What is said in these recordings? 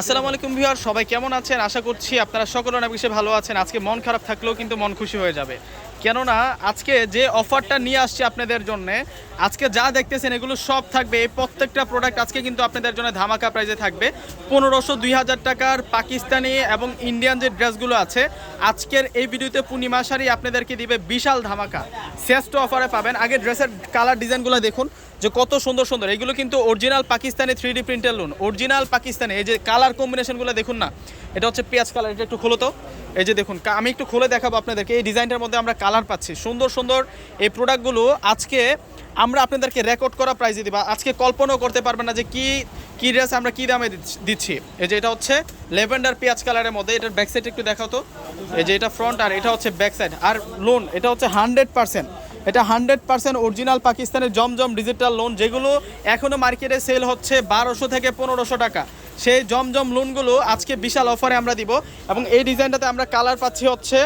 আসসালামু আলাইকুম ভিউয়ার, সবাই কেমন আছেন? আশা করছি আপনারা সকলে অনেক বেশি ভালো আছেন। আজকে মন খারাপ থাকলেও কিন্তু মন খুশি হয়ে যাবে। কেননা, আজকে যে অফারটা নিয়ে আসছি আপনাদের জন্য, আজকে যা দেখতেছেন এগুলো সব থাকবে। এই প্রত্যেকটা প্রোডাক্ট আজকে কিন্তু আপনাদের জন্য ধামাকা প্রাইজে থাকবে। পনেরোশো, দুই হাজার টাকার পাকিস্তানি এবং ইন্ডিয়ান যে ড্রেসগুলো আছে, আজকের এই ভিডিওতে পূর্ণিমা শাড়ি আপনাদেরকে দিবে বিশাল ধামাকা। শ্রেষ্ঠ অফারে পাবেন। আগে ড্রেসের কালার ডিজাইনগুলো দেখুন। যে কত সুন্দর সুন্দর। এগুলো কিন্তু অরিজিনাল পাকিস্তানি থ্রি ডি প্রিন্টের লোন অরিজিনাল পাকিস্তানি। এই যে কালার কম্বিনেশনগুলো দেখুন না, এটা হচ্ছে পেঁয়াজ কালার এটা একটু খোলো তো। এই যে দেখুন আমি একটু খুলে দেখাবো আপনাদেরকে। এই ডিজাইনটার মধ্যে আমরা কালার পাচ্ছি। সুন্দর সুন্দর এই প্রোডাক্টগুলো আজকে আমরা আপনাদেরকে রেকর্ড করা প্রাইজে দিবা। আজকে কল্পনাও করতে পারবেন না যে কি কি ড্রেস আমরা কি দামে দিচ্ছ- এই যে এটা হচ্ছে লেভেন্ডার পেঁয়াজ কালারের মধ্যে। এটার ব্যাক সাইড একটু দেখাও তো। এই যে এটা ফ্রন্ট আর এটা হচ্ছে ব্যাক সাইড আর লোন এটা হচ্ছে হান্ড্রেড পার্সেন্ট এটা হান্ড্রেড পার্সেন্ট অরিজিনাল পাকিস্তানের জমজম ডিজিটাল লোন যেগুলো এখনও মার্কেটে সেল হচ্ছে বারোশো থেকে পনেরোশো টাকা। সেই জমজম লোনগুলো আজকে বিশাল অফারে আমরা দিব এবং এই ডিজাইনটাতে আমরা কালার পাচ্ছি হচ্ছে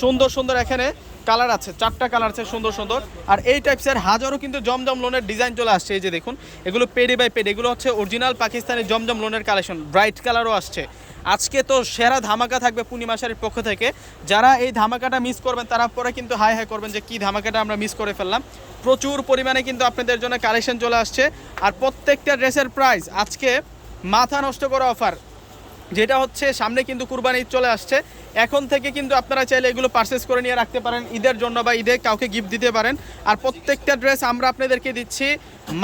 সুন্দর সুন্দর এখানে কালার আছে, চারটা কালার আছে সুন্দর সুন্দর। আর এই টাইপসের হাজারো কিন্তু জমজম লোনের ডিজাইন চলে আসছে, এই যে দেখুন, এগুলো পেডি বাই পেড এগুলো হচ্ছে অরিজিনাল পাকিস্তানের জমজম লোনের কালেকশন ব্রাইট কালারও আসছে। আজকে তো সেরা ধামাকা থাকবে পূর্ণিমা শাড়ির পক্ষ থেকে। যারা এই ধামাকাটা মিস করবেন, তারা পরে কিন্তু হাই হাই করবেন যে কি ধামাকাটা আমরা মিস করে ফেললাম। প্রচুর পরিমাণে কিন্তু আপনাদের জন্য কালেকশন চলে আসছে। আর প্রত্যেকটা ড্রেসের প্রাইস আজকে মাথা নষ্ট করা অফার যেটা হচ্ছে সামনে কিন্তু কুরবানি চলে আসছে। এখন থেকে কিন্তু আপনারা চাইলে এগুলো পারচেস করে নিয়ে রাখতে পারেন ঈদের জন্য বা ঈদে কাউকে গিফট দিতে পারেন। আর প্রত্যেকটা ড্রেস আমরা আপনাদেরকে দিচ্ছি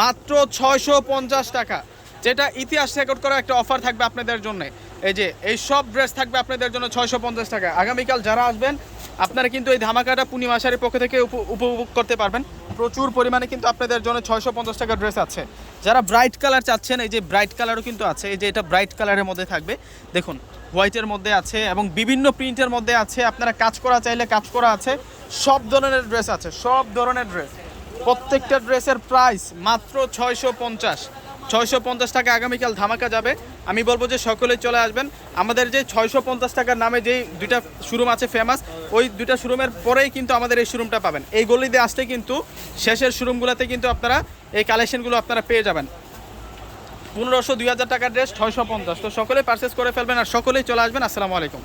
মাত্র ছয়শো পঞ্চাশ টাকা। যেটা ইতিহাস রেকর্ড করা একটা অফার থাকবে আপনাদের জন্য। এই যে, এই সব ড্রেস থাকবে আপনাদের জন্য ছয়শো পঞ্চাশ টাকা। আগামীকাল যারা আসবেন, আপনারা কিন্তু এই ধামাকাটা পূর্ণিমা শাড়ির পক্ষ থেকে উপ- উপভোগ করতে পারবেন। প্রচুর পরিমাণে কিন্তু আপনাদের জন্য ছয়শো পঞ্চাশ টাকা ড্রেস আছে। যারা ব্রাইট কালার চাচ্ছেন, এই যে ব্রাইট কালারও কিন্তু আছে, এই যে এটা ব্রাইট কালারের মধ্যে থাকবে। দেখুন হোয়াইটের মধ্যে আছে এবং বিভিন্ন প্রিন্টের মধ্যে আছে। আপনারা কাজ করা চাইলে কাজ করা আছে। সব ধরনের ড্রেস আছে, সব ধরনের ড্রেস প্রত্যেকটা ড্রেসের প্রাইস মাত্র ছয়শো পঞ্চাশ। ছয়শো পঞ্চাশ টাকা আগামীকাল ধামাকা যাবে। আমি বলব যে সকলেই চলে আসবেন। আমাদের যে ছয়শো পঞ্চাশ টাকার নামে যেই দুইটা শোরুম আছে ফেমাস ওই দুইটা শোরুমের পরেই কিন্তু আমাদের এই শোরুমটা পাবেন। এই গলিতে আসতে কিন্তু শেষের শোরুমগুলোতে কিন্তু আপনারা এই কালেকশনগুলো আপনারা পেয়ে যাবেন। পনেরোশো, দুই হাজার টাকার ড্রেস ছয়শো পঞ্চাশ। তো সকলেই পারচেস করে ফেলবেন আর সকলেই চলে আসবেন। আসসালামু আলাইকুম।